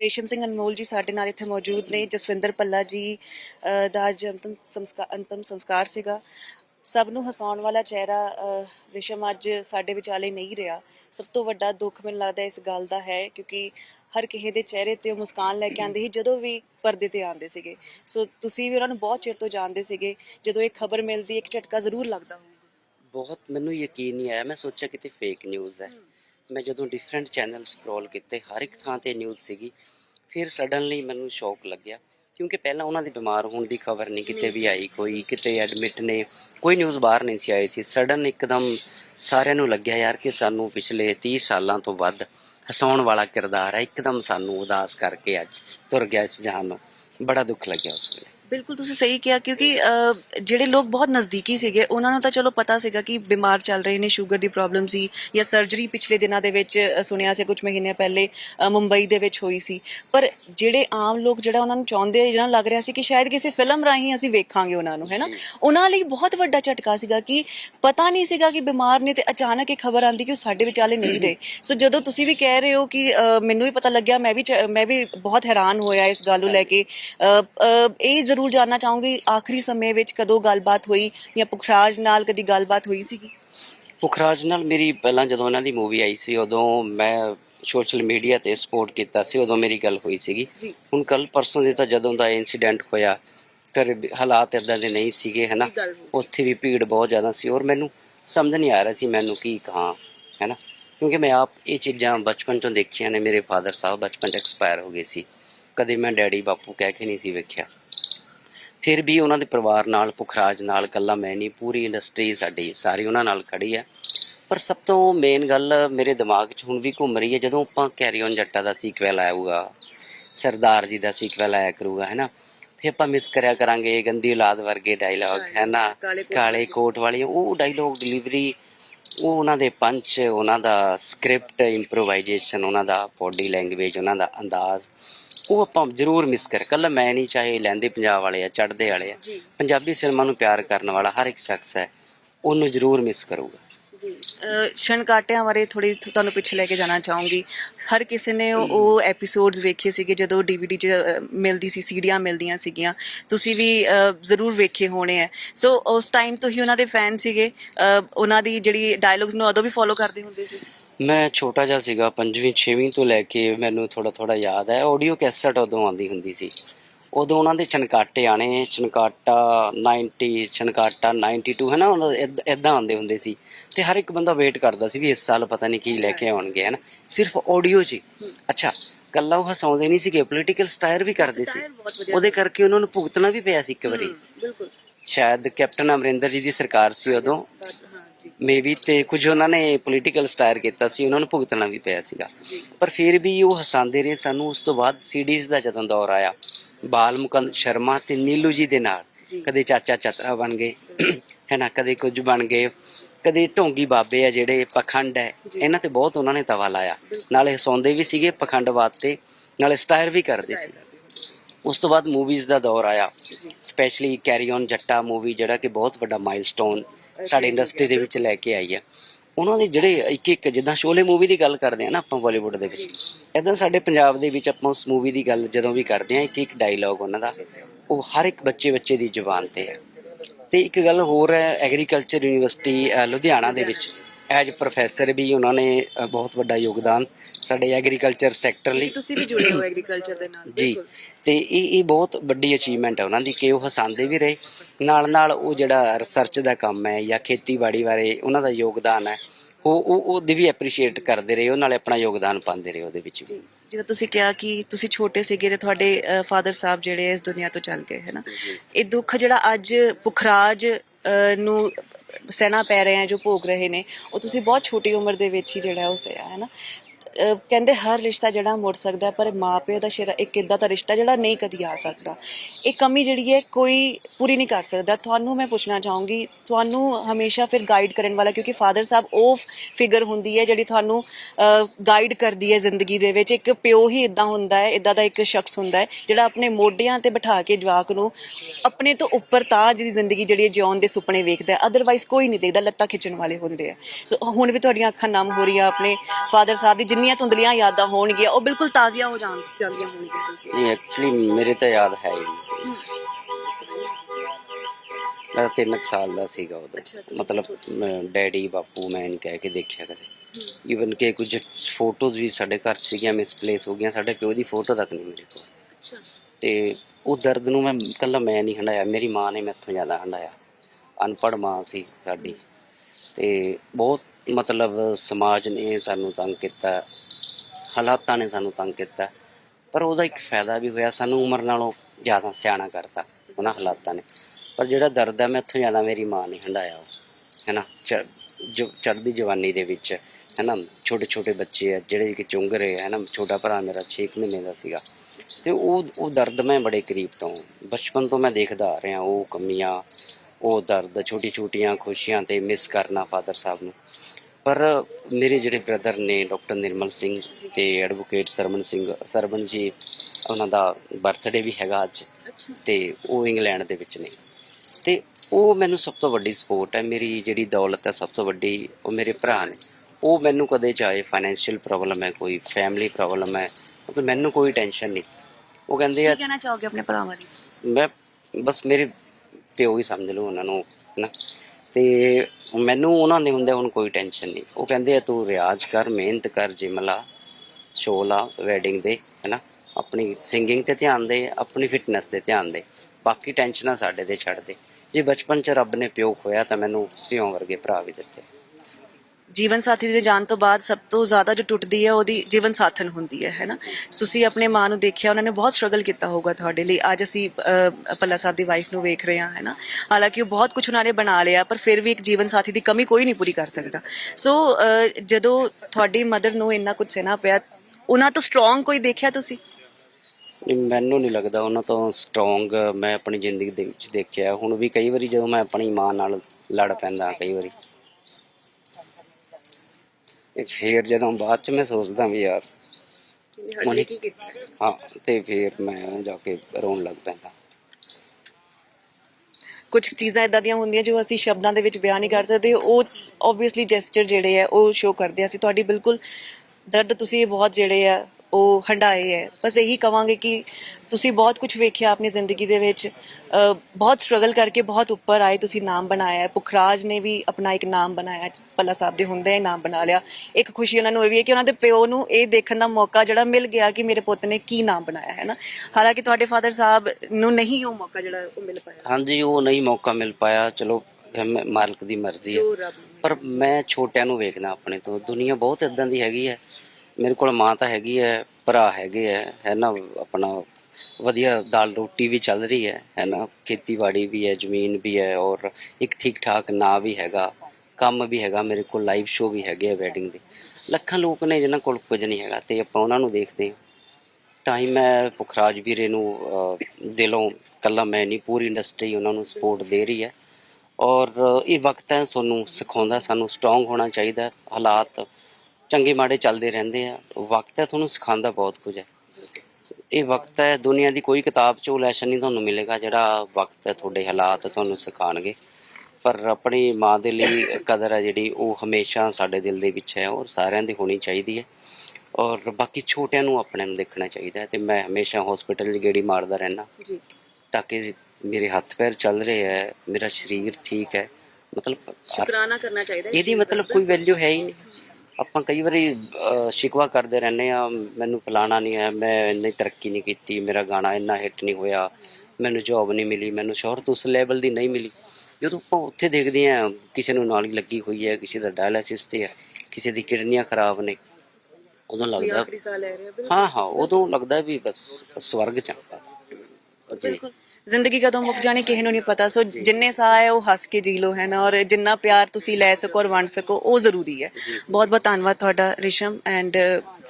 ਰੇਸ਼ਮ ਸਿੰਘ ਅਨਮੋਲ ਜੀ ਸਾਡੇ ਨਾਲ ਇੱਥੇ ਮੌਜੂਦ ਨੇ ਜਸਵਿੰਦਰ ਪੱਲਾ ਜੀ ਦਾ ਅੱਜ ਅੰਤਮ ਸੰਸਕਾਰ ਅੰਤਮ ਸੰਸਕਾਰ ਸੀਗਾ। ਸਭ ਨੂੰ ਹਸਾਉਣ ਵਾਲਾ ਚਿਹਰਾ ਅ, ਅੱਜ ਸਾਡੇ ਵਿਚਾਲੇ ਨਹੀਂ ਰਿਹਾ। ਸਭ ਤੋਂ ਵੱਡਾ ਦੁੱਖ ਮੈਨੂੰ ਲੱਗਦਾ ਇਸ ਗੱਲ ਦਾ ਹੈ ਕਿਉਂਕਿ ਹਰ ਕਿਸੇ ਦੇ ਚਿਹਰੇ ਤੇ ਉਹ ਮੁਸਕਾਨ ਲੈ ਕੇ ਆਉਂਦੇ ਸੀ ਜਦੋਂ ਵੀ ਪਰਦੇ ਤੇ ਆਉਂਦੇ ਸੀਗੇ। ਸੋ ਤੁਸੀਂ ਵੀ ਉਹਨਾਂ ਨੂੰ ਬਹੁਤ ਚਿਰ ਤੋਂ ਜਾਣਦੇ ਸੀਗੇ ਜਦੋਂ ਇਹ ਖਬਰ ਮਿਲਦੀ ਇੱਕ ਝਟਕਾ ਜ਼ਰੂਰ ਲੱਗਦਾ ਹੋਊਗਾ। ਬਹੁਤ ਮੈਨੂੰ ਯਕੀਨ ਨਹੀਂ ਆਇਆ ਮੈਂ ਸੋਚਿਆ ਕਿਤੇ ਫੇਕ ਨਿਊਜ਼ ਹੈ। ਮੈਂ ਜਦੋਂ ਡਿਫਰੈਂਟ ਚੈਨਲ ਸਕਰੋਲ ਕੀਤੇ ਹਰ ਇੱਕ ਥਾਂ ਤੇ ਨਿਊਜ਼ ਸੀਗੀ। ਫਿਰ ਸਡਨਲੀ ਮੈਨੂੰ ਸ਼ੌਕ ਲੱਗਿਆ ਕਿਉਂਕਿ ਪਹਿਲਾਂ ਉਹਨਾਂ ਦੀ ਬਿਮਾਰ ਹੋਣ ਦੀ ਖਬਰ ਨਹੀਂ ਕਿਤੇ ਵੀ ਆਈ ਕੋਈ ਕਿਤੇ ਐਡਮਿਟ ਨੇ ਕੋਈ ਨਿਊਜ਼ ਬਾਹਰ ਨਹੀਂ ਸੀ ਆਈ ਸੀ। ਸਡਨ ਇੱਕਦਮ ਸਾਰਿਆਂ ਨੂੰ ਲੱਗਿਆ ਯਾਰ ਕਿ ਸਾਨੂੰ ਪਿਛਲੇ 30 ਸਾਲਾਂ ਤੋਂ ਵੱਧ ਹਸਾਉਣ ਵਾਲਾ ਕਿਰਦਾਰ ਹੈ ਇੱਕਦਮ ਸਾਨੂੰ ਉਦਾਸ ਕਰਕੇ ਅੱਜ ਤੁਰ ਗਿਆ ਇਸ ਜਹਾਨ ਨੂੰ। ਬੜਾ ਦੁੱਖ ਲੱਗਿਆ ਉਸ ਵੇਲੇ। ਬਿਲਕੁਲ ਤੁਸੀਂ ਸਹੀ ਕਿਹਾ ਕਿਉਂਕਿ ਜਿਹੜੇ ਲੋਕ ਬਹੁਤ ਨਜ਼ਦੀਕੀ ਸੀਗੇ ਉਹਨਾਂ ਨੂੰ ਤਾਂ ਚਲੋ ਪਤਾ ਸੀਗਾ ਕਿ ਬਿਮਾਰ ਚੱਲ ਰਹੇ ਨੇ ਸ਼ੂਗਰ ਦੀ ਪ੍ਰੋਬਲਮ ਸੀ ਜਾਂ ਸਰਜਰੀ ਪਿਛਲੇ ਦਿਨਾਂ ਦੇ ਵਿੱਚ ਸੁਣਿਆ ਸੀ ਕੁਝ ਮਹੀਨੇ ਪਹਿਲੇ ਮੁੰਬਈ ਦੇ ਵਿੱਚ ਹੋਈ ਸੀ। ਪਰ ਜਿਹੜੇ ਆਮ ਲੋਕ ਜਿਹੜਾ ਉਹਨਾਂ ਨੂੰ ਚਾਹੁੰਦੇ ਜਿਹਨਾਂ ਨੂੰ ਲੱਗ ਰਿਹਾ ਸੀ ਕਿ ਸ਼ਾਇਦ ਕਿਸੇ ਫਿਲਮ ਰਾਹੀਂ ਅਸੀਂ ਵੇਖਾਂਗੇ ਉਹਨਾਂ ਨੂੰ ਹੈਨਾ? ਉਹਨਾਂ ਲਈ ਬਹੁਤ ਵੱਡਾ ਝਟਕਾ ਸੀਗਾ ਕਿ ਪਤਾ ਨਹੀਂ ਸੀਗਾ ਕਿ ਬਿਮਾਰ ਨੇ ਤੇ ਅਚਾਨਕ ਇਹ ਖਬਰ ਆਂਦੀ ਕਿ ਉਹ ਸਾਡੇ ਵਿਚਾਲੇ ਨਹੀਂ ਰਹੇ। ਸੋ ਜਦੋਂ ਤੁਸੀਂ ਵੀ ਕਹਿ ਰਹੇ ਹੋ ਕਿ ਮੈਨੂੰ ਵੀ ਪਤਾ ਲੱਗਿਆ ਮੈਂ ਵੀ ਮੈਂ ਵੀ ਬਹੁਤ ਹੈਰਾਨ ਹੋਇਆ ਇਸ ਗੱਲ ਨੂੰ ਲੈ ਕੇ ਇਹ ਜ਼ਰੂਰ ਜਾਨਣਾ ਚਾਹੂੰਗੀ। ਆਖਰੀ ਸਮੇਂ ਵਿੱਚ ਕਦੋਂ ਗੱਲਬਾਤ ਹੋਈ ਜਾਂ ਪੁਖਰਾਜ ਨਾਲ ਕਦੀ ਗੱਲਬਾਤ ਹੋਈ ਸੀਗੀ? ਪੁਖਰਾਜ ਨਾਲ ਮੇਰੀ ਪਹਿਲਾਂ ਜਦੋਂ ਉਹਨਾਂ ਦੀ ਮੂਵੀ ਆਈ ਸੀ ਉਦੋਂ ਮੈਂ ਸੋਸ਼ਲ ਮੀਡੀਆ ਤੇ ਸਪੋਰਟ ਕੀਤਾ ਸੀ ਉਦੋਂ ਮੇਰੀ ਗੱਲ ਹੋਈ ਸੀਗੀ। ਹੁਣ ਕੱਲ ਪਰਸੋਂ ਦੇ ਤਾਂ ਜਦੋਂ ਦਾ ਇਨਸੀਡੈਂਟ ਹੋਇਆ ਵੀ ਹਾਲਾਤ ਇਦਾਂ ਦੇ ਨਹੀਂ ਸੀਗੇ ਹਨਾ? ਉੱਥੇ ਵੀ ਭੀੜ ਬਹੁਤ ਜ਼ਿਆਦਾ ਸੀ ਔਰ ਮੈਨੂੰ ਸਮਝ ਨਹੀਂ ਆ ਰਿਹਾ ਸੀ ਮੈਨੂੰ ਕੀ ਕਹਾਂ ਹੈਨਾ? ਕਿਉਂਕਿ ਮੈਂ ਆਪ ਇਹ ਚੀਜ਼ਾਂ ਬਚਪਨ ਤੋਂ ਦੇਖੀਆਂ ਨੇ ਮੇਰੇ ਫਾਦਰ ਸਾਹਿਬ ਬਚਪਨ 'ਚ ਐਕਸਪਾਇਰ ਹੋ ਗਏ ਸੀ। ਕਦੇ ਮੈਂ ਡੈਡੀ ਬਾਪੂ ਕਹਿ ਕੇ ਨਹੀਂ ਸੀ ਵੇਖਿਆ। ਫਿਰ ਵੀ ਉਹਨਾਂ ਦੇ ਪਰਿਵਾਰ ਨਾਲ ਪੁਖਰਾਜ ਨਾਲ ਕੱਲਾ ਮੈਂ ਨਹੀਂ ਪੂਰੀ ਇੰਡਸਟਰੀ ਸਾਡੀ ਸਾਰੀ ਉਹਨਾਂ ਨਾਲ ਖੜੀ ਹੈ। ਪਰ ਸਭ ਤੋਂ ਮੇਨ ਗੱਲ ਮੇਰੇ ਦਿਮਾਗ 'ਚ ਹੁਣ ਵੀ ਘੁੰਮ ਰਹੀ ਹੈ ਜਦੋਂ ਆਪਾਂ ਕੈਰੀ ਔਨ ਜੱਟਾ ਦਾ ਸੀਕਵਲ ਆਊਗਾ ਸਰਦਾਰ ਜੀ ਦਾ ਸੀਕਵਲ ਆਇਆ ਕਰੂਗਾ ਹੈਨਾ ਫਿਰ ਆਪਾਂ ਮਿਸ ਕਰਿਆ ਕਰਾਂਗੇ ਗੰਦੀ ਔਲਾਦ ਵਰਗੇ ਡਾਇਲੌਗ ਹੈਨਾ ਕਾਲੇ ਕੋਟ ਵਾਲੀ। ਉਹ ਡਾਇਲੌਗ ਡਿਲੀਵਰੀ ਉਹ ਉਹਨਾਂ ਦੇ ਪੰਚ ਉਹਨਾਂ ਦਾ ਸਕ੍ਰਿਪਟ ਇੰਪਰੋਵਾਈਜੇਸ਼ਨ ਉਹਨਾਂ ਦਾ ਬੋਡੀ ਲੈਂਗੁਏਜ ਉਹਨਾਂ ਦਾ ਅੰਦਾਜ਼। ਉਹ ਆਪਾਂ ਜ਼ਰੂਰ ਮਿਸ ਕਰ। ਕੱਲ ਮੈਂ ਨਹੀਂ ਚਾਹੇ ਲੈਂਦੇ ਪੰਜਾਬ ਵਾਲੇ ਆ ਚੜਦੇ ਵਾਲੇ ਆ। ਪੰਜਾਬੀ ਸਿਨੇਮਾ ਨੂੰ ਪਿਆਰ ਕਰਨ ਵਾਲਾ ਹਰ ਇੱਕ ਸ਼ਖਸ ਹੈ ਉਹਨੂੰ ਜ਼ਰੂਰ ਮਿਸ ਕਰੂਗਾ। ਜੀ। ਛਣਕਾਟਿਆਂ ਬਾਰੇ ਥੋੜੀ ਤੁਹਾਨੂੰ ਪਿੱਛੇ ਲੈ ਕੇ ਜਾਣਾ ਚਾਹੂੰਗੀ। ਹਰ ਕਿਸੇ ਨੇ ਉਹ- ਐਪੀਸੋਡਸ ਵੇਖੇ ਸੀਗੇ ਜਦੋਂ ਡੀਵੀਡੀ 'ਚ ਮਿਲਦੀ ਸੀ ਸੀਡੀਆਂ ਮਿਲਦੀਆਂ ਸੀਗੀਆਂ। ਤੁਸੀਂ ਵੀ ਜ਼ਰੂਰ ਵੇਖੇ ਹੋਣੇ ਆ। ਸੋ ਉਸ ਟਾਈਮ ਤੋਂ ਹੀ ਉਹਨਾਂ ਦੇ ਫੈਨ ਸੀਗੇ। ਉਹਨਾਂ ਦੀ ਜਿਹੜੀ ਡਾਇਲੌਗਸ ਨੂੰ ਉਦੋਂ ਵੀ ਫੋਲੋ ਕਰਦੇ ਹੁੰਦੇ ਸੀ। ਮੈਂ ਛੋਟਾ ਜਿਹਾ ਸੀਗਾ ਪੰਜਵੀਂ ਛੇਵੀਂ ਤੋਂ ਲੈ ਕੇ ਮੈਨੂੰ ਥੋੜਾ ਥੋੜਾ ਯਾਦ ਹੈ ਆਡੀਓ ਕੈਸਟ ਉਦੋਂ ਆਉਂਦੀ ਹੁੰਦੀ ਸੀ। ਉਦੋਂ ਉਹਨਾਂ ਦੇ ਛਣਕਾਟੇ ਆਣੇ ਛਣਕਾਟਾ 90 ਛਣਕਾਟਾ 92 ਹੈ ਨਾ ਉਹਨਾਂ ਇਦਾਂ ਆਉਂਦੇ ਹੁੰਦੇ ਸੀ। ਤੇ ਹਰ ਇੱਕ ਬੰਦਾ ਵੇਟ ਕਰਦਾ ਸੀ ਵੀ ਇਸ ਸਾਲ ਪਤਾ ਨਹੀਂ ਕੀ ਲੈ ਕੇ ਆਉਣਗੇ ਹੈ ਨਾ। ਸਿਰਫ ਆਡੀਓ 'ਚ। ਅੱਛਾ ਕੱਲਾ ਉਹ ਹਸਾਉਂਦੇ ਨਹੀਂ ਸੀਗੇ ਪੋਲੀਟੀਕਲ ਸਟਾਇਰ ਵੀ ਕਰਦੇ ਸੀ। ਉਹਦੇ ਕਰਕੇ ਉਹਨਾਂ ਨੂੰ ਭੁਗਤਣਾ ਵੀ ਪਿਆ ਸੀ ਇੱਕ ਵਾਰੀ। ਬਿਲਕੁਲ। ਸ਼ਾਇਦ ਕੈਪਟਨ ਅਮਰਿੰਦਰ ਜੀ ਦੀ ਸਰਕਾਰ ਸੀ ਉਦੋਂ। ਮੇਬੀ ਤੇ ਕੁਝ ਉਹਨਾਂ ਨੇ ਪੋਲੀਟੀਕਲ ਸਟਾਇਰ ਕੀਤਾ ਸੀ ਉਹਨਾਂ ਨੂੰ ਭੁਗਤਣਾ ਵੀ ਪਿਆ ਸੀਗਾ। ਪਰ ਫਿਰ ਵੀ ਉਹ ਹਸਾਉਂਦੇ ਰਹੇ ਸਾਨੂੰ ਉਸ ਤੋਂ ਬਾਅਦ ਸੀਡੀਜ਼ ਦਾ ਜਦੋਂ ਦੌਰ ਆਇਆ ਬਾਲ ਮੁਕੰਦ ਸ਼ਰਮਾ ਤੇ ਨੀਲੂ ਜੀ ਦੇ ਨਾਲ। ਕਦੇ ਚਾਚਾ ਚਤਰਾ ਬਣ ਗਏ ਹੈ ਨਾ ਕਦੇ ਕੁਝ ਬਣ ਗਏ ਕਦੇ ਢੋਂਗੀ ਬਾਬੇ ਆ ਜਿਹੜੇ ਪਖੰਡ ਹੈ ਇਹਨਾਂ ਤੇ ਬਹੁਤ ਉਹਨਾਂ ਨੇ ਤਵਾ ਲਾਇਆ। ਨਾਲੇ ਹਸਾਉਂਦੇ ਵੀ ਸੀਗੇ ਪਖੰਡਵਾਦ ਤੇ ਨਾਲੇ ਸਟਾਇਰ ਵੀ ਕਰਦੇ ਸੀ। ਉਸ ਤੋਂ ਬਾਅਦ ਮੂਵੀਜ਼ ਦਾ ਦੌਰ ਆਇਆ specially carry on Jatta movie ਜਿਹੜਾ ਕਿ ਬਹੁਤ ਵੱਡਾ ਮਾਈਲਸਟੋਨ ਸਾਡੇ ਇੰਡਸਟਰੀ ਦੇ ਵਿੱਚ ਲੈ ਕੇ ਆਈ ਹੈ ਉਹਨਾਂ ਦੇ ਜਿਹੜੇ ਇੱਕ ਇੱਕ ਜਿੱਦਾਂ ਸ਼ੋਲੇ ਮੂਵੀ ਦੀ ਗੱਲ ਕਰਦੇ ਆ ਨਾ ਆਪਾਂ ਬਾਲੀਵੁੱਡ ਦੇ ਵਿੱਚ ਇਦਾਂ ਸਾਡੇ ਪੰਜਾਬ ਦੇ ਵਿੱਚ ਆਪਾਂ ਉਸ ਮੂਵੀ ਦੀ ਗੱਲ ਜਦੋਂ ਵੀ ਕਰਦੇ ਆ ਇੱਕ ਇੱਕ ਡਾਇਲੌਗ ਉਹਨਾਂ ਦਾ ਉਹ ਹਰ ਇੱਕ ਬੱਚੇ ਬੱਚੇ ਦੀ ਜ਼ੁਬਾਨ ਤੇ ਹੈ। ਤੇ ਇੱਕ ਗੱਲ ਹੋਰ ਹੈ ਐਗਰੀਕਲਚਰ ਯੂਨੀਵਰਸਿਟੀ ਲੁਧਿਆਣਾ ਦੇ ਵਿੱਚ ਐਜ ਪ੍ਰੋਫੈਸਰ ਵੀ ਉਹਨਾਂ ਨੇ ਅ, ਬਹੁਤ ਵੱਡਾ ਯੋਗਦਾਨ ਸਾਡੇ ਐਗਰੀਕਲਚਰ ਸੈਕਟਰ ਲਈ। ਤੁਸੀਂ ਵੀ ਜੁੜੇ ਹੋ ਐਗਰੀਕਲਚਰ ਦੇ ਨਾਲ ਜੀ। ਤੇ ਇਹ ਇਹ ਬਹੁਤ ਵੱਡੀ ਅਚੀਵਮੈਂਟ ਹੈ ਉਹਨਾਂ ਦੀ ਕਿ ਉਹ ਹਸਾਉਂਦੇ ਵੀ ਰਹੇ। ਨਾਲ ਨਾਲ ਉਹ ਜਿਹੜਾ ਰਿਸਰਚ ਦਾ ਕੰਮ ਹੈ ਜਾਂ ਖੇਤੀਬਾੜੀ ਬਾਰੇ ਉਹਨਾਂ ਦਾ ਯੋਗਦਾਨ ਹੈ ਉਹ ਉਹ ਉਹਦੀ ਵੀ ਐਪਰੀਸ਼ੀਏਟ ਕਰਦੇ ਰਹੇ ਉਹ ਨਾਲੇ ਆਪਣਾ ਯੋਗਦਾਨ ਪਾਉਂਦੇ ਰਹੇ ਉਹਦੇ ਵਿੱਚ ਵੀ। ਜੀ ਜਿਵੇਂ ਤੁਸੀਂ ਕਿਹਾ ਕਿ ਤੁਸੀਂ ਛੋਟੇ ਸੀਗੇ ਤੇ ਤੁਹਾਡੇ ਫਾਦਰ ਸਾਹਿਬ ਜਿਹੜੇ ਇਸ ਦੁਨੀਆ ਤੋਂ ਚੱਲ ਗਏ ਹੈ ਨਾ? ਇਹ ਦੁੱਖ ਜਿਹੜਾ ਅੱਜ ਪੁਖਰਾਜ ਨੂੰ ਸਹਿਣਾ ਪੈ ਰਿਹਾ ਜੋ ਭੋਗ ਰਹੇ ਨੇ, ਉਹ ਤੁਸੀਂ ਬਹੁਤ ਛੋਟੀ ਉਮਰ ਦੇ ਵਿੱਚ ਹੀ ਜਿਹੜਾ ਉਹ ਸਹਿਆ, ਹੈ ਨਾ? ਕਹਿੰਦੇ ਹਰ ਰਿਸ਼ਤਾ ਜਿਹੜਾ ਮੁੜ ਸਕਦਾ ਹੈ, ਪਰ ਮਾਪਿਓ ਦਾ ਸ਼ੇਰਾ ਇੱਕ ਇਦਾਂ ਦਾ ਰਿਸ਼ਤਾ ਜਿਹੜਾ ਨਹੀਂ ਕਦੀ ਆ ਸਕਦਾ। ਇਹ ਕਮੀ ਜਿਹੜੀ ਹੈ ਕੋਈ ਪੂਰੀ ਨਹੀਂ ਕਰ ਸਕਦਾ। ਤੁਹਾਨੂੰ ਮੈਂ ਪੁੱਛਣਾ ਚਾਹੂੰਗੀ ਤੁਹਾਨੂੰ ਹਮੇਸ਼ਾ ਫਿਰ ਗਾਈਡ ਕਰਨ ਵਾਲਾ ਕਿਉਂਕਿ ਫਾਦਰ ਸਾਹਿਬ ਉਹ ਫਿਗਰ ਹੁੰਦੀ ਹੈ ਜਿਹੜੀ ਤੁਹਾਨੂੰ ਗਾਈਡ ਕਰਦੀ ਹੈ ਜ਼ਿੰਦਗੀ ਦੇ ਵਿੱਚ। ਇੱਕ ਪਿਓ ਹੀ ਇਦਾਂ ਹੁੰਦਾ ਹੈ ਇਦਾਂ ਦਾ ਇੱਕ ਸ਼ਖਸ ਹੁੰਦਾ ਹੈ ਜਿਹੜਾ ਆਪਣੇ ਮੋਢਿਆਂ ਤੇ ਬਿਠਾ ਕੇ ਜਵਾਕ ਨੂੰ ਆਪਣੇ ਤੋਂ ਉੱਪਰ ਤਾਂ ਜਿਹਦੀ ਜ਼ਿੰਦਗੀ ਜਿਹੜੀ ਹੈ ਜਿਉਣ ਦੇ ਸੁਪਨੇ ਵੇਖਦਾ ਹੈ। ਅਦਰਵਾਈਜ਼ ਕੋਈ ਨਹੀਂ ਦੇਖਦਾ ਲੱਤਾਂ ਖਿੱਚਣ ਵਾਲੇ ਹੁੰਦੇ ਆ। ਸੋ ਹੁਣ ਵੀ ਤੁਹਾਡੀਆਂ ਅੱਖਾਂ ਨਮ ਹੋ ਰਹੀਆਂ ਆਪਣੇ ਫਾਦਰ ਸਾਹਿਬ ਦੀ ਜਿੰਨੀ ਜਿੰਨੀਆਂ ਧੁੰਦਲੀਆਂ ਯਾਦਾਂ ਹੋਣਗੀਆਂ ਉਹ ਬਿਲਕੁਲ ਤਾਜ਼ੀਆਂ ਹੋ ਜਾਣ ਜਾਂਦੀਆਂ ਹੋਣਗੀਆਂ ਬਿਲਕੁਲ। ਨਹੀਂ ਐਕਚੁਅਲੀ ਮੇਰੇ ਤਾਂ ਯਾਦ ਹੈ ਹੀ ਨਹੀਂ। ਮੈਂ ਤਾਂ ਸਾਲ ਦਾ ਸੀਗਾ ਉਦੋਂ। ਮਤਲਬ ਡੈਡੀ ਬਾਪੂ ਮੈਂ ਨਹੀਂ ਕਹਿ ਕੇ ਦੇਖਿਆ ਕਦੇ। ਈਵਨ ਕਿ ਕੁਝ ਫੋਟੋਜ਼ ਵੀ ਸਾਡੇ ਘਰ ਸੀਗੀਆਂ ਮਿਸਪਲੇਸ ਹੋ ਗਈਆਂ ਸਾਡੇ ਪਿਓ ਦੀ ਫੋਟੋ ਤੱਕ ਨਹੀਂ ਮੇਰੇ ਕੋਲ। ਅੱਛਾ। ਤੇ ਉਹ ਦਰਦ ਨੂੰ ਮੈਂ ਇਕੱਲਾ ਮੈਂ ਨਹੀਂ ਹੰਡਾਇਆ ਮੇਰੀ ਮਾਂ ਨੇ ਮੈਥੋਂ ਜ਼ਿਆਦਾ ਹੰਡਾਇਆ। ਅਨਪੜ੍ਹ ਮਾਂ ਸੀ ਸਾਡੀ। ਤੇ ਬਹੁਤ ਮਤਲਬ ਸਮਾਜ ਨੇ ਸਾਨੂੰ ਤੰਗ ਕੀਤਾ, ਹਾਲਾਤਾਂ ਨੇ ਸਾਨੂੰ ਤੰਗ ਕੀਤਾ, ਪਰ ਉਹਦਾ ਇੱਕ ਫਾਇਦਾ ਵੀ ਹੋਇਆ, ਸਾਨੂੰ ਉਮਰ ਨਾਲੋਂ ਜ਼ਿਆਦਾ ਸਿਆਣਾ ਕਰਤਾ ਉਹਨਾਂ ਹਾਲਾਤਾਂ ਨੇ। ਪਰ ਜਿਹੜਾ ਦਰਦ ਹੈ ਮੈਥੋਂ ਜ਼ਿਆਦਾ ਮੇਰੀ ਮਾਂ ਨੇ ਹੰਡਾਇਆ ਉਹ, ਹੈਨਾ, ਚ- ਚੜ੍ਹਦੀ ਜਵਾਨੀ ਦੇ ਵਿੱਚ, ਹੈਨਾ ਛੋਟੇ ਛੋਟੇ ਬੱਚੇ ਆ, ਜਿਹੜੇ ਕਿ ਚੁੰਗ ਰਹੇ ਹੈ ਨਾ ਛੋਟਾ ਭਰਾ ਮੇਰਾ 6 ਮਹੀਨੇ ਦਾ ਸੀਗਾ, ਤੇ ਉਹ ਉਹ ਦਰਦ ਮੈਂ ਬੜੇ ਕਰੀਬ ਤੋਂ, ਬਚਪਨ ਤੋਂ ਮੈਂ ਦੇਖਦਾ ਆ ਰਿਹਾ, ਉਹ ਕਮੀਆਂ ਉਹ ਦਰਦ ਛੋਟੀ ਛੋਟੀਆਂ ਖੁਸ਼ੀਆਂ ਤੇ ਮਿਸ ਕਰਨਾ ਫਾਦਰ ਸਾਹਿਬ ਨੂੰ। ਪਰ ਮੇਰੇ ਜਿਹੜੇ ਬ੍ਰਦਰ ਨੇ ਡਾਕਟਰ ਨਿਰਮਲ ਸਿੰਘ ਤੇ ਐਡਵੋਕੇਟ ਸਰਮਨ ਸਿੰਘ ਸਰਵਨ ਜੀ ਉਹਨਾਂ ਦਾ ਬਰਥਡੇ ਵੀ ਹੈਗਾ ਅੱਜ ਤੇ ਉਹ ਇੰਗਲੈਂਡ ਦੇ ਵਿੱਚ ਨੇ। ਤੇ ਉਹ ਮੈਨੂੰ ਸਭ ਤੋਂ ਵੱਡੀ ਸਪੋਰਟ ਹੈ ਮੇਰੀ ਜਿਹੜੀ ਦੌਲਤ ਹੈ ਸਭ ਤੋਂ ਵੱਡੀ ਉਹ ਮੇਰੇ ਭਰਾ ਨੇ। ਉਹ ਮੈਨੂੰ ਕਦੇ ਚਾਹੇ ਫਾਈਨੈਂਸ਼ੀਅਲ ਪ੍ਰੋਬਲਮ ਹੈ ਕੋਈ ਫੈਮਿਲੀ ਪ੍ਰੋਬਲਮ ਹੈ ਮਤਲਬ ਮੈਨੂੰ ਕੋਈ ਟੈਨਸ਼ਨ ਨਹੀਂ। ਉਹ ਕਹਿੰਦੇ ਆ ਕੀ ਕਹਿਣਾ ਚਾਹੋਗੇ ਆਪਣੇ ਭਰਾਵਾਂ ਦੀ? ਮੈਂ ਬਸ ਮੇਰੇ ਪਿਓ ਹੀ ਸਮਝ ਲਓ ਉਹਨਾਂ ਨੂੰ ਨਾ ਤੇ ਮੈਨੂੰ ਉਹਨਾਂ ਨੇ ਹੁੰਦੇ ਹੁਣ ਕੋਈ ਟੈਨਸ਼ਨ ਨਹੀਂ। ਉਹ ਕਹਿੰਦੇ ਆ, ਤੂੰ ਰਿਆਜ਼ ਕਰ, ਮਿਹਨਤ ਕਰ ਜਿਮ ਲਾ ਸ਼ੋਅ ਲਾ ਵੈਡਿੰਗ ਦੇ, ਹੈਨਾ। ਆਪਣੀ ਸਿੰਗਿੰਗ ਤੇ ਧਿਆਨ ਦੇ, ਆਪਣੀ ਫਿਟਨੈਸ ਤੇ ਧਿਆਨ ਦੇ। ਬਾਕੀ ਟੈਨਸ਼ਨਾਂ ਸਾਡੇ ਤੇ ਛੱਡ ਦੇ। ਜੇ ਬਚਪਨ ਚ ਰੱਬ ਨੇ ਪਿਓ ਖੋਇਆ ਤਾਂ ਮੈਨੂੰ ਪਿਓ ਵਰਗੇ ਭਰਾ ਵੀ ਦਿੱਤੇ। ਜੀਵਨ ਸਾਥੀ ਦੇ ਜਾਣ ਤੋਂ ਬਾਅਦ ਸਭ ਤੋਂ ਜ਼ਿਆਦਾ ਜੋ ਟੁੱਟਦੀ ਹੈ, ਉਹਦੀ ਜੀਵਨ ਸਾਥਣ ਹੁੰਦੀ ਹੈ ਹੈਨਾ ਤੁਸੀਂ ਆਪਣੇ ਮਾਂ ਨੂੰ ਦੇਖਿਆ, ਉਹਨਾਂ ਨੇ ਬਹੁਤ ਸਟਰਗਲ ਕੀਤਾ ਹੋਊਗਾ ਤੁਹਾਡੇ ਲਈ। ਅੱਜ ਅਸੀਂ ਪੱਲਾ ਸਾਹਿਬ ਦੀ ਵਾਈਫ ਨੂੰ ਵੇਖ ਰਹੇ ਹਾਂ ਹੈਨਾ ਹਾਲਾਂਕਿ ਉਹ ਬਹੁਤ ਕੁਝ ਉਹਨਾਂ ਨੇ ਬਣਾ ਲਿਆ, ਪਰ ਫਿਰ ਵੀ ਇੱਕ ਜੀਵਨ ਸਾਥੀ ਦੀ ਕਮੀ ਕੋਈ ਨਹੀਂ ਪੂਰੀ ਕਰ ਸਕਦਾ। ਸੋ ਜਦੋਂ ਤੁਹਾਡੀ ਮਦਰ ਨੂੰ ਇੰਨਾ ਕੁਝ ਸਹਿਣਾ ਪਿਆ, ਉਹਨਾਂ ਤੋਂ ਸਟਰੋਂਗ ਕੋਈ ਦੇਖਿਆ ਤੁਸੀਂ? ਮੈਨੂੰ ਨਹੀਂ ਲੱਗਦਾ। ਉਹਨਾਂ ਤੋਂ ਸਟਰੋਂਗ ਮੈਂ ਆਪਣੀ ਜ਼ਿੰਦਗੀ ਦੇ ਵਿੱਚ ਦੇਖਿਆ। ਹੁਣ ਵੀ ਕਈ ਵਾਰੀ ਜਦੋਂ ਮੈਂ ਆਪਣੀ ਮਾਂ ਨਾਲ ਲੜ ਪੈਂਦਾ, ਕਈ ਵਾਰੀ। ਤੇ ਫਿਰ ਜਦੋਂ ਬਾਅਦ ਚ ਮੈਂ ਸੋਚਦਾ ਵੀ ਯਾਰ ਉਹਨੇ ਕੀ ਕੀਤਾ? ਹਾਂ ਤੇ ਫਿਰ ਮੈਂ ਜਾ ਕੇ ਰੋਣ ਲੱਗ ਪੈਂਦਾ। ਕੁਝ ਚੀਜ਼ਾਂ ਇਦਾਂ ਦੀਆਂ ਹੁੰਦੀਆਂ ਜੋ ਅਸੀਂ ਸ਼ਬਦਾਂ ਦੇ ਵਿੱਚ ਬਿਆਨ ਨਹੀਂ ਕਰ ਸਕਦੇ ਉਹ ਆਬਵੀਅਸਲੀ ਜੈਸਚਰ ਜਿਹੜੇ ਆ ਉਹ ਸ਼ੋ ਕਰਦੇ ਆ। ਅਸੀਂ ਤੁਹਾਡੀ ਬਿਲਕੁਲ ਦਰਦ ਤੁਸੀਂ ਬਹੁਤ ਜਿਹੜੇ ਆ ਉਹ ਹੰਡਾਏ ਹੈ। ਬਸ ਇਹੀ ਕਵਾਂਗੇ ਕਿ ਤੁਸੀਂ ਬਹੁਤ ਕੁਝ ਵੇਖਿਆ ਆਪਣੀ ਜ਼ਿੰਦਗੀ ਦੇ ਵਿੱਚ। ਬਹੁਤ ਸਟਰਗਲ ਕਰਕੇ ਬਹੁਤ ਉੱਪਰ ਆਏ ਤੁਸੀਂ ਨਾਮ ਬਣਾਇਆ। ਹੈ ਪੁਖਰਾਜ ਨੇ ਵੀ ਆਪਣਾ ਇੱਕ ਨਾਮ ਬਣਾਇਆ ਪੱਲਾ ਸਾਹਿਬ ਦੇ ਹੁੰਦੇ ਹੀ ਨਾਮ ਬਣਾ ਲਿਆ। ਇੱਕ ਖੁਸ਼ੀ ਉਹਨਾਂ ਨੂੰ ਇਹ ਵੀ ਹੈ ਕਿ ਉਹਨਾਂ ਦੇ ਪਿਓ ਨੂੰ ਇਹ ਦੇਖਣ ਦਾ ਮੌਕਾ ਜਿਹੜਾ ਮਿਲ ਗਿਆ ਕਿ ਮੇਰੇ ਪੁੱਤ ਨੇ ਕੀ ਨਾਮ ਬਣਾਇਆ ਹੈ ਨਾ? ਹਾਲਾਂਕਿ ਤੁਹਾਡੇ ਫਾਦਰ ਸਾਹਿਬ ਨੂੰ ਨਹੀਂ ਉਹ ਮੌਕਾ ਜਿਹੜਾ ਉਹ ਮਿਲ ਪਾਇਆ। ਹਾਂਜੀ ਉਹ ਨਹੀਂ ਮੌਕਾ ਮਿਲ ਪਾਇਆ। ਚਲੋ ਮਾਲਕ ਦੀ ਮਰਜ਼ੀ ਹੈ। ਪਰ ਮੈਂ ਛੋਟਿਆਂ ਨੂੰ ਵੇਖਦਾ ਆਪਣੇ ਤੋਂ। ਦੁਨੀਆ ਬਹੁਤ ਇਦਾਂ ਦੀ ਹੈਗੀ ਹੈ। ਮੇਰੇ ਕੋਲ ਮਾਂ ਤਾਂ ਹੈਗੀ ਹੈ ਭਰਾ ਹੈਗੇ ਹੈ ਹੈ ਨਾ ਆਪਣਾ ਵਧੀਆ ਦਾਲ ਰੋਟੀ ਵੀ ਚੱਲ ਰਹੀ ਹੈ ਹੈ ਨਾ ਖੇਤੀਬਾੜੀ ਵੀ ਹੈ ਜ਼ਮੀਨ ਵੀ ਹੈ ਔਰ ਇੱਕ ਠੀਕ ਠਾਕ ਨਾਂ ਵੀ ਹੈਗਾ ਕੰਮ ਵੀ ਹੈਗਾ ਮੇਰੇ ਕੋਲ ਲਾਈਵ ਸ਼ੋਅ ਵੀ ਹੈਗੇ ਆ ਵੈਡਿੰਗ ਦੇ। ਲੱਖਾਂ ਲੋਕ ਨੇ ਜਿਨ੍ਹਾਂ ਕੋਲ ਕੁਝ ਨਹੀਂ ਹੈਗਾ ਤੇ ਆਪਾਂ ਉਹਨਾਂ ਨੂੰ ਦੇਖਦੇ ਹਾਂ। ਤਾਂ ਹੀ ਮੈਂ ਪੁਖਰਾਜ ਵੀਰੇ ਨੂੰ ਅਹ, ਦਿਲੋਂ ਕੱਲਾ ਮੈਂ ਨਹੀਂ ਪੂਰੀ ਇੰਡਸਟਰੀ ਉਹਨਾਂ ਨੂੰ ਸਪੋਰਟ ਦੇ ਰਹੀ ਹੈ। ਔਰ ਇਹ ਵਕਤ ਹੈ ਸਾਨੂੰ ਸਿਖਾਉਂਦਾ ਸਾਨੂੰ ਸਟਰੋਂਗ ਹੋਣਾ ਚਾਹੀਦਾ ਹਾਲਾਤ ਚੰਗੇ ਮਾੜੇ ਚੱਲਦੇ ਰਹਿੰਦੇ ਆ। ਵਕਤ ਹੈ ਤੁਹਾਨੂੰ ਸਿਖਾਉਂਦਾ ਬਹੁਤ ਕੁਝ ਹੈ। ਇਹ ਵਕਤ ਹੈ ਦੁਨੀਆ ਦੀ ਕੋਈ ਕਿਤਾਬ 'ਚ ਲੈਸਨ ਨਹੀਂ ਤੁਹਾਨੂੰ ਮਿਲੇਗਾ ਜਿਹੜਾ ਵਕਤ ਹੈ ਤੁਹਾਡੇ ਹਾਲਾਤ ਤੁਹਾਨੂੰ ਸਿਖਾਣਗੇ ਪਰ ਆਪਣੀ ਮਾਂ ਦੇ ਲਈ ਕਦਰ ਹੈ ਜਿਹੜੀ ਉਹ ਹਮੇਸ਼ਾ ਸਾਡੇ ਦਿਲ ਦੇ ਵਿੱਚ ਹੈ ਔਰ ਸਾਰਿਆਂ ਦੀ ਹੋਣੀ ਚਾਹੀਦੀ ਹੈ। ਔਰ ਬਾਕੀ ਛੋਟਿਆਂ ਨੂੰ ਆਪਣੇ ਨੂੰ ਦੇਖਣਾ ਚਾਹੀਦਾ ਤੇ ਮੈਂ ਹਮੇਸ਼ਾ ਹਸਪੀਟਲ 'ਚ ਗੇੜੀ ਮਾਰਦਾ ਰਹਿਣਾ ਜੀ। ਤਾਂ ਕਿ ਮੇਰੇ ਹੱਥ ਪੈਰ ਚੱਲ ਰਹੇ ਹੈ ਮੇਰਾ ਸਰੀਰ ਠੀਕ ਹੈ। ਮਤਲਬ ਸ਼ੁਕਰਾਨਾ ਕਰਨਾ ਚਾਹੀਦਾ ਇਹਦੀ ਮਤਲਬ ਕੋਈ ਵੈਲਿਊ ਹੈ ਹੀ ਨਹੀਂ। ਆਪਾਂ ਕਈ ਵਾਰੀ ਸ਼ਿਕਵਾ ਕਰਦੇ ਰਹਿੰਦੇ ਆ ਮੈਨੂੰ ਫਲਾਣਾ ਨਹੀਂ ਹੈ ਮੈਂ ਇੰਨੀ ਤਰੱਕੀ ਨਹੀਂ ਕੀਤੀ ਮੇਰਾ ਗਾਣਾ ਇੰਨਾ ਹਿੱਟ ਨਹੀਂ ਹੋਇਆ ਮੈਨੂੰ ਜੌਬ ਨਹੀਂ ਮਿਲੀ ਮੈਨੂੰ ਸ਼ੋਹਰਤ ਉਸ ਲੈਵਲ ਦੀ ਨਹੀਂ ਮਿਲੀ। ਜਦੋਂ ਆਪਾਂ ਉੱਥੇ ਦੇਖਦੇ ਆ ਕਿਸੇ ਨੂੰ ਨਾਲੀ ਲੱਗੀ ਹੋਈ ਹੈ ਕਿਸੇ ਦਾ ਡਾਇਲਿਸਿਸ ਤੇ ਹੈ ਕਿਸੇ ਦੀ ਕਿਡਨੀਆਂ ਖਰਾਬ ਨੇ ਉਦੋਂ ਲੱਗਦਾ ਹਾਂ ਹਾਂ ਉਦੋਂ ਲੱਗਦਾ ਵੀ ਬਸ ਸਵਰਗ ਚ ਆਪਾਂ। ਬਿਲਕੁਲ। ਜ਼ਿੰਦਗੀ ਕਦੋਂ ਮੁੱਕ ਜਾਣੀ ਕਿਸੇ ਨੂੰ ਨਹੀਂ ਪਤਾ। ਸੋ ਜਿੰਨੇ ਸਾਹ ਹੈ ਉਹ ਹੱਸ ਕੇ ਜੀ ਲੋ ਹੈ ਨਾ? ਔਰ ਜਿੰਨਾ ਪਿਆਰ ਤੁਸੀਂ ਲੈ ਸਕੋ ਔਰ ਵੰਡ ਸਕੋ ਉਹ ਜ਼ਰੂਰੀ ਹੈ। ਬਹੁਤ ਬਹੁਤ ਧੰਨਵਾਦ ਤੁਹਾਡਾ ਰਿਸ਼ਮ। ਐਂਡ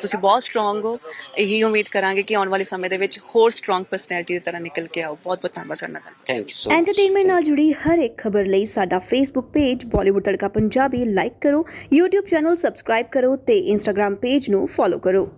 ਤੁਸੀਂ ਬਹੁਤ ਸਟਰੋਂਗ ਹੋ। ਇਹੀ ਉਮੀਦ ਕਰਾਂਗੇ ਕਿ ਆਉਣ ਵਾਲੇ ਸਮੇਂ ਦੇ ਵਿੱਚ ਹੋਰ ਸਟਰੋਂਗ ਪਰਸਨੈਲਿਟੀ ਦੀ ਤਰ੍ਹਾਂ ਨਿਕਲ ਕੇ ਆਓ। ਬਹੁਤ ਬਹੁਤ ਧੰਨਵਾਦ ਨਾਲ ਥੈਂਕ ਯੂ ਸੋ ਐਂਟਰਟੇਨਮੈਂਟ ਨਾਲ ਜੁੜੀ ਹਰ ਇੱਕ ਖਬਰ ਲਈ ਸਾਡਾ Facebook page Bollywood Tadka Punjabi like ਕਰੋ। YouTube ਚੈਨਲ ਸਬਸਕ੍ਰਾਈਬ ਕਰੋ ਤੇ Instagram ਪੇਜ ਨੂੰ ਫੋਲੋ ਕਰੋ।